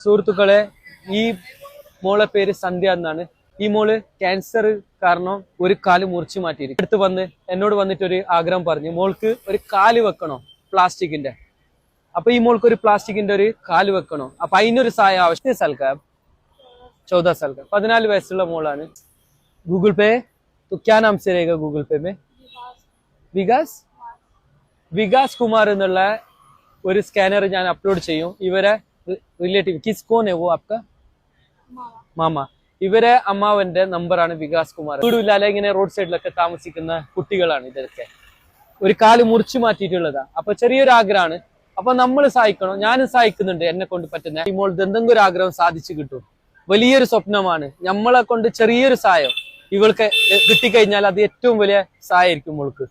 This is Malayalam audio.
സുഹൃത്തുക്കളെ ഈ മോളെ പേര് സന്ധ്യ എന്നാണ് ഈ മോള് ക്യാൻസർ കാരണം ഒരു കാല് മുറിച്ചു മാറ്റിയിരിക്കും അടുത്ത് വന്ന് എന്നോട് വന്നിട്ട് ഒരു ആഗ്രഹം പറഞ്ഞു മോൾക്ക് ഒരു കാല് വെക്കണോ പ്ലാസ്റ്റിക്കിന്റെ അപ്പൊ ഈ മോൾക്ക് ഒരു പ്ലാസ്റ്റിക്കിന്റെ ഒരു കാല് വെക്കണോ അപ്പൊ അതിനൊരു സഹായം ആവശ്യം സൽക്കാർ चौदह साल का പതിനാല് വയസ്സുള്ള മോളാണ് ഗൂഗിൾ പേ तो क्या नाम से रहेगा गूगल पे में വികാസ് വികാസ് കുമാർ എന്നുള്ള ഒരു സ്കാനർ ഞാൻ അപ്ലോഡ് ചെയ്യും ഇവരെ റിലേറ്റീവ് കിസ് കോൻ ഹെ ആപ്ക മാമ ഇവരെ അമ്മാവന്റെ നമ്പറാണ് വികാസ് കുമാർ. വീടില്ലാതെ ഇങ്ങനെ റോഡ് സൈഡിലൊക്കെ താമസിക്കുന്ന കുട്ടികളാണ് ഇതൊക്കെ. ഒരു കാൽ മുറിച്ചു മാറ്റിയിട്ടുള്ളതാ. അപ്പൊ ചെറിയൊരു ആഗ്രഹമാണ്. അപ്പൊ നമ്മൾ സഹായിക്കണം? ഞാനും സഹായിക്കുന്നുണ്ട് എന്നെ കൊണ്ട് പറ്റുന്ന. മോൾ എന്തെങ്കിലും ഒരു ആഗ്രഹം സാധിച്ചു കിട്ടും. വലിയൊരു സ്വപ്നമാണ്. നമ്മളെ കൊണ്ട് ചെറിയൊരു സഹായം ഇവൾക്ക് കിട്ടിക്കഴിഞ്ഞാൽ അത് ഏറ്റവും വലിയ സഹായമായിരിക്കും മോൾക്ക്